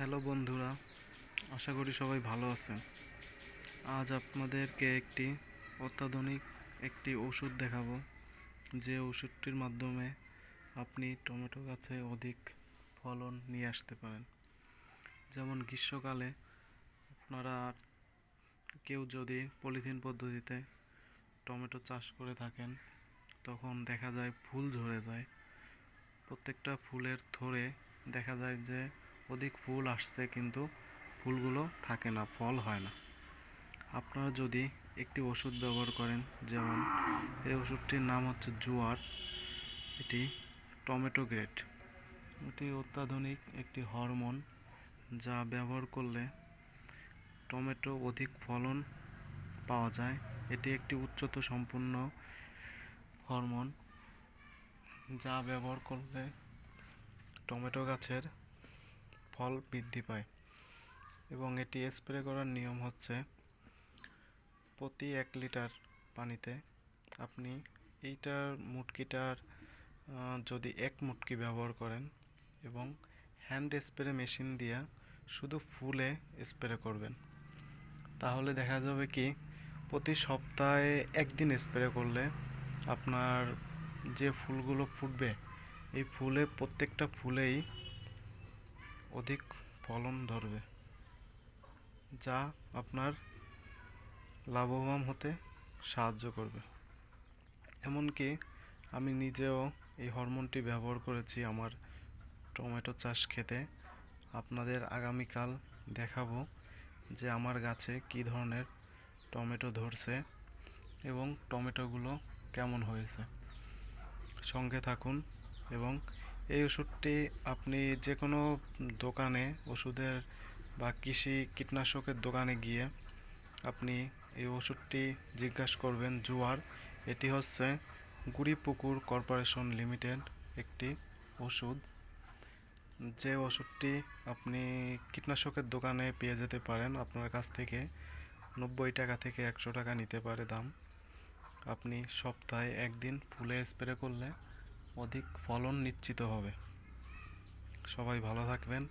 Hello বন্ধুরা, আশা করি সবাই ভালো আছেন। আজ আপনাদেরকে একটি অত্যাধুনিক একটি ওষুধ দেখাবো। যে ওষুধটির মাধ্যমে আপনি টমেটো গাছে অধিক ফলন নিয়ে আসতে পারেন। যেমন গ্রীষ্মকালে আপনারা কেউ যদি পলিথিন পদ্ধতিতে টমেটো চাষ করে থাকেন, তখন দেখা যায় ফুল ঝরে যায়। প্রত্যেকটা ফুলের থরে দেখা যায় যে অধিক ফুল আসছে কিন্তু ফুলগুলো থাকে না, ফল হয় না। আপনারা যদি একটি ওষুধ ব্যবহার করেন, যেমন এই ওষুধটির নাম হচ্ছে জোয়ার, এটি টমেটো গ্রেড এটি অত্যাধুনিক একটি হরমোন যা ব্যবহার করলে টমেটো অধিক ফলন পাওয়া যায়। এটি একটি উচ্চত সম্পূর্ণ হরমোন যা ব্যবহার করলে টমেটো গাছের ফল বৃদ্ধি পায়। এবং এটি স্প্রে করার নিয়ম হচ্ছে, প্রতি এক লিটার পানিতে আপনি এইটার মুটকিটার যদি এক মুটকি ব্যবহার করেন এবং হ্যান্ড স্প্রে মেশিন দিয়ে শুধু ফুলে স্প্রে করবেন, তাহলে দেখা যাবে কি, প্রতি সপ্তাহে একদিন স্প্রে করলে আপনার যে ফুলগুলো ফুটবে, এই ফুলে প্রত্যেকটা ফুলেই অধিক ফলন ধরবে, যা আপনার লাভবান হতে সাহায্য করবে। এমনকি আমি নিজেও এই হরমোনটি ব্যবহার করেছি আমার টমেটো চাষ খেতে। আপনাদের আগামীকাল দেখাবো যে আমার গাছে কী ধরনের টমেটো ধরছে এবং টমেটোগুলো কেমন হয়েছে। সঙ্গে থাকুন এবং এই ওষুধটি আপনি যে কোনো দোকানে, ওষুধের বা কৃষি কীটনাশকের দোকানে গিয়ে আপনি এই ওষুধটি জিজ্ঞাসা করবেন জোয়ার। এটি হচ্ছে গুড়িপুকুর কর্পোরেশন লিমিটেড একটি ওষুধ। যে ওষুধটি আপনি কীটনাশকের দোকানে পেয়ে যেতে পারেন, আপনার কাছ থেকে নব্বই টাকা থেকে একশো টাকা নিতে পারে দাম। আপনি সপ্তাহে একদিন ফুলে স্প্রে করলে অধিক ফলন নিশ্চিত হবে। সবাই ভালো থাকবেন।